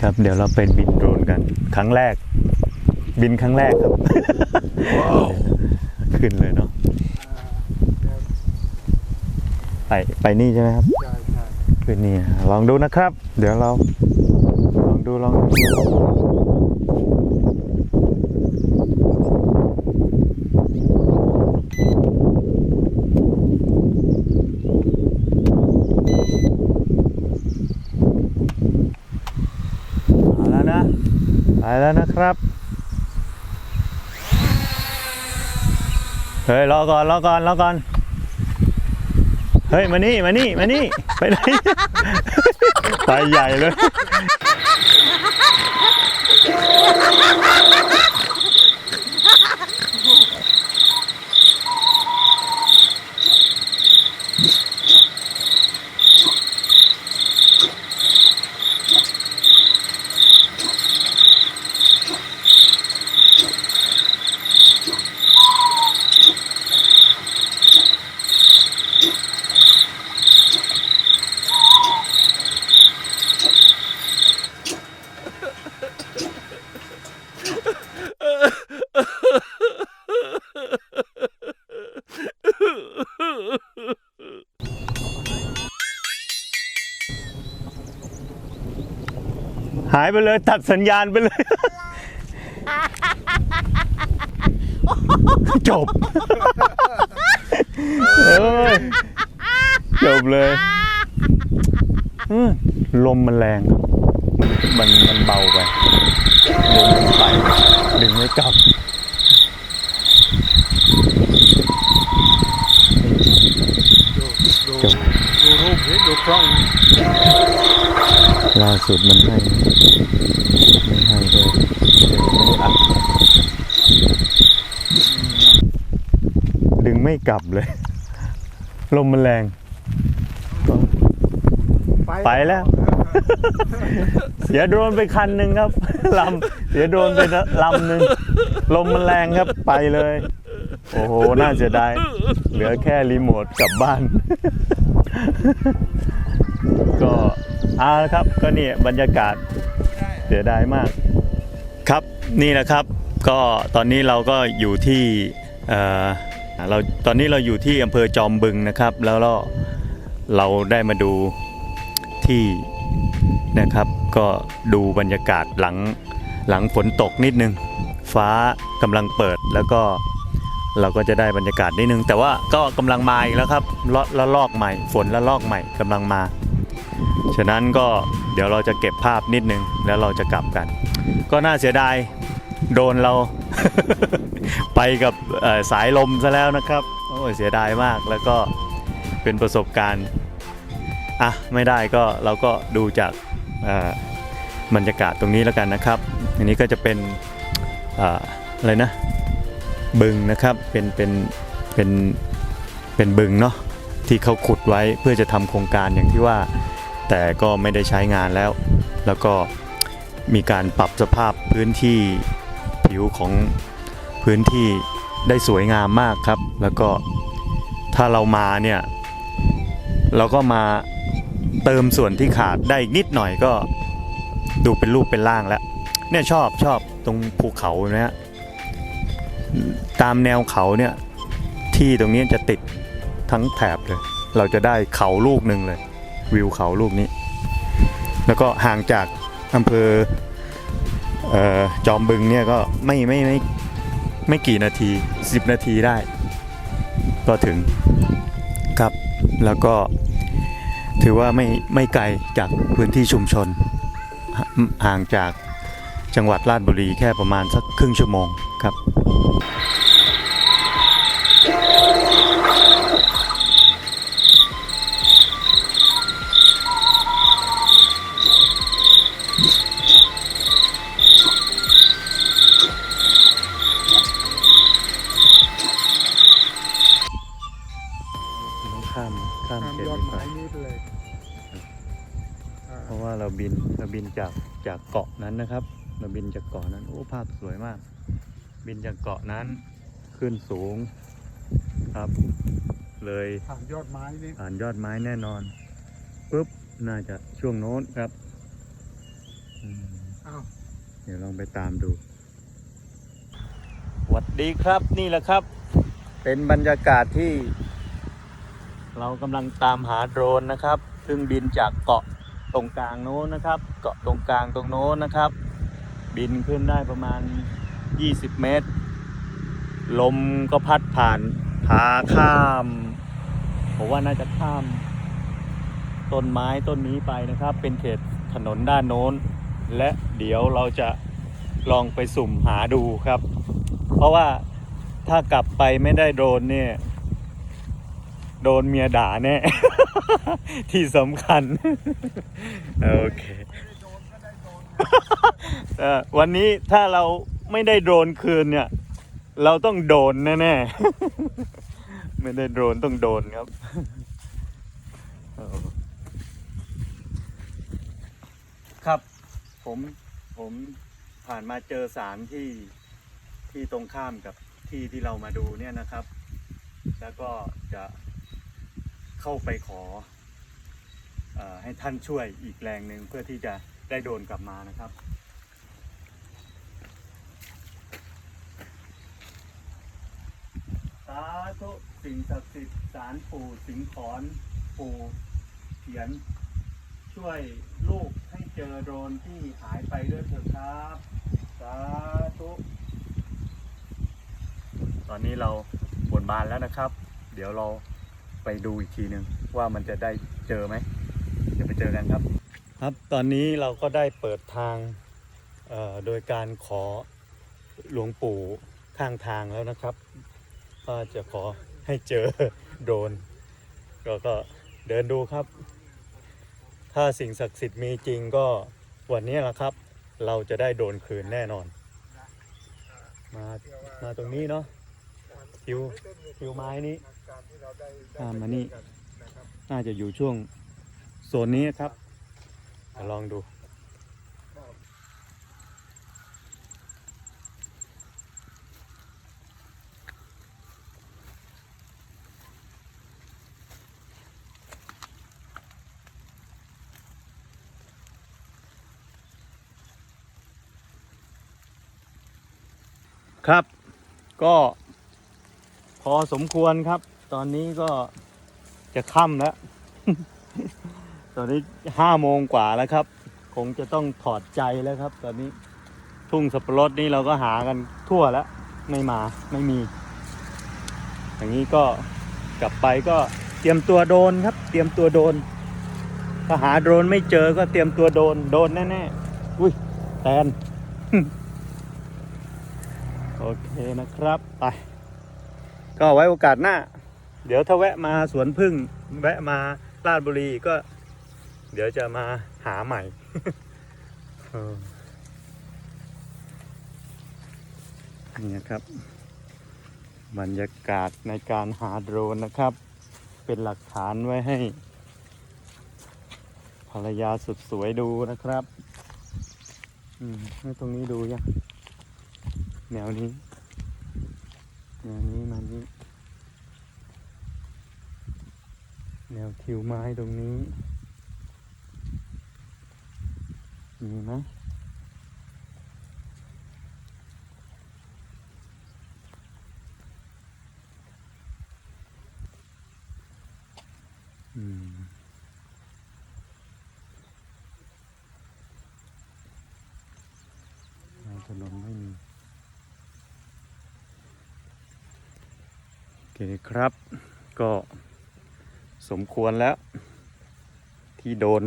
ครับเดี๋ยวเราไปบินโดรนกัน ครั้งแรก บินครั้งแรกครับ ขึ้นเลยเนาะไปไปนี่ใช่ไหมครับใช่ใช่ขึ้นนี่นะลองดูนะครับ เดี๋ยวเราลองดูลองดูเอาแล้วนะ ไปแล้วนะ ครับ เฮ้ย รอก่อน รอก่อน รอก่อน เฮ้ย มานี่ มานี่ มานี่ ไปไหน ไปใหญ่เลย หายไปเลยตัดสัญญาณไปเลย จบเอ้ยจบเลยอืมลมมันแรงมันมันมันเบาไปลมมันไปดึงไม่กลับดูจบดูรูปสิดูกล้อง ล่าสุดมันให้ไม่ให้เลยเดี๋ยไม่ได้อัดดึงไม่กลับเลย ลมมันแรง ไปแล้ว เสียโดรนไปคันหนึ่งครับลำเสียโดรนไปลำหนึ่งลมมันแรงครับไปเลย โอ้โห น่าเสียดายเหลือแค่รีโมทกลับบ้าน ก็ เอาละครับก็นี่บรรยากาศเสียดายมากครับนี่แหละครับก็ตอนนี้เราก็อยู่ที่เออเราตอนนี้เราอยู่ที่อำเภอจอมบึงนะครับ แล้วเราเราได้มาดูที่นะครับ ก็ดูบรรยากาศหลังหลังฝนตกนิดนึง ฟ้ากำลังเปิดแล้วก็เราก็จะได้บรรยากาศนิดนึง แต่ว่าก็กำลังมาอีกแล้วครับละละลอกใหม่ ฝนละลอกใหม่กำลังมา ฉะนั้นก็เดี๋ยวเราจะเก็บภาพนิดนึงแล้วเราจะกลับกัน ก็น่าเสียดายโดนเรา ไปกับสายลมซะแล้วนะครับโอ้ยเสียดายมากแล้วก็เป็นประสบการณ์อะไม่ได้ก็เราก็ดูจากบรรยากาศตรงนี้แล้วกันนะครับ อันนี้ก็จะเป็นอ่ออะไรนะบึงนะครับเป็นเป็นเป็นเป็นบึงเนาะที่เขาขุดไว้เพื่อจะทำโครงการอย่างที่ว่า แต่ก็ไม่ได้ใช้งานแล้ว แล้วก็มีการปรับสภาพพื้นที่ผิวของพื้นที่ได้สวยงามมากครับ แล้วก็ถ้าเรามาเนี่ย เราก็มาเติมส่วนที่ขาดได้อีกนิดหน่อยก็ดูเป็นรูปเป็นร่างแล้ว เนี่ยชอบชอบตรงภูเขานะฮะตามแนวเขาเนี่ยที่ตรงนี้จะติดทั้งแถบเลย เราจะได้เขาลูกหนึ่งเลย วิวเขาลูกนี้ แล้วก็ห่างจากอำเภอเออจอมบึงเนี่ยก็ไม่ไม่ไม่ไม่กี่นาที 10 นาทีได้ ก็ถึงครับแล้วก็ถือว่าไม่ไม่ไกลจากพื้นที่ชุมชน ห่างจากจังหวัดราชบุรีแค่ประมาณสักครึ่งชั่วโมงครับ เพราะว่าเราบินเราบินจากจากเกาะนั้นนะครับ เราบินจากเกาะนั้น โอ้ภาพสวยมาก บินจากเกาะนั้นขึ้นสูงครับ เลยผ่านยอดไม้นี่ผ่านยอดไม้แน่นอนปุ๊บน่าจะช่วงโน้นครับอืมอ้าวเดี๋ยวลองไปตามดูสวัสดีครับนี่แหละครับ เป็นบรรยากาศที่ เรากำลังตามหาโดรนนะครับ ซึ่งบินจากเกาะ ตรงกลางโน้นนะครับ เกาะตรงกลางตรงโน้นนะครับ บินขึ้นได้ประมาณ 20 เมตร ลมก็พัดผ่านพาข้ามผมว่าน่าจะข้าม ต้นไม้ต้นนี้ไปนะครับ เป็นเขตถนนด้านโน้น และเดี๋ยวเราจะลองไปสุ่มหาดูครับ เพราะว่าถ้ากลับไปไม่ได้โดรนเนี่ย โดนเมียด่าแน่ ที่สำคัญ โอเควันนี้ถ้าเราไม่ได้โดนคืนเนี่ย เราต้องโดนแน่ๆ ไม่ได้โดนต้องโดนครับครับ ผมผมผ่านมาเจอสารที่ที่ตรงข้ามกับที่ที่เรามาดูเนี่ยนะครับ แล้วก็จะ เข้าไปขออให้ท่านช่วยอีกแรงหนึ่งเพื่อที่จะได้โดนกลับมานะครับสาธุสิ่งศักดิ์สิทธิ์สารปู่สิงขอนปู่เขียน ช่วยลูกให้เจอโดนที่หายไปด้วยเถิดครับ สาธุตอนนี้เราบนบานแล้วนะครับ เดี๋ยวเรา ไปดูอีกทีหนึ่งว่ามันจะได้เจอไหมเดี๋ยวไปเจอกันครับ ครับตอนนี้เราก็ได้เปิดทางเอ่อโดยการขอหลวงปู่ข้างทางแล้วนะครับว่าจะขอให้เจอโดรนก็ก็เดินดูครับ ถ้าสิ่งศักดิ์สิทธิ์มีจริงก็วันนี้แหละครับ เราจะได้โดนคืนแน่นอน มามาตรงนี้เนาะ คิวคิวไม้นี้การที่เราได้ตามมานี่ได้นะครับน่าจะอยู่ช่วงโซนนี้ครับเดี๋ยวลองดู ครับก็ พอสมควรครับ ตอนนี้ก็จะค่ำแล้ว ตอนนี้ห้าโมงกว่าแล้วครับ คงจะต้องถอดใจแล้วครับ ตอนนี้ทุ่งสับปะรดนี่เราก็หากันทั่วแล้วไม่มาไม่มี อย่างนี้ก็กลับไปก็เตรียมตัวโดนครับ เตรียมตัวโดนถ้าหาโดรนไม่เจอก็เตรียมตัวโดนโดนแน่ๆอุ้ยแตนโอเคนะครับ ไป ก็ไว้โอกาสหน้า เดี๋ยวถ้าแวะมาสวนพึ่ง แวะมาลาดบุรีก็ เดี๋ยวจะมาหาใหม่เออนี่นะครับ บรรยากาศในการหาโดรนนะครับ เป็นหลักฐานไว้ให้ ภรรยาสุดสวยดูนะครับอืมให้ตรงนี้ดูยังแนวนี้แนวนี้ แนวทิวไม้ตรงนี้ มีไหมอืมแนวถนนไม่มีโอเคครับก็ สมควรแล้ว ที่โดน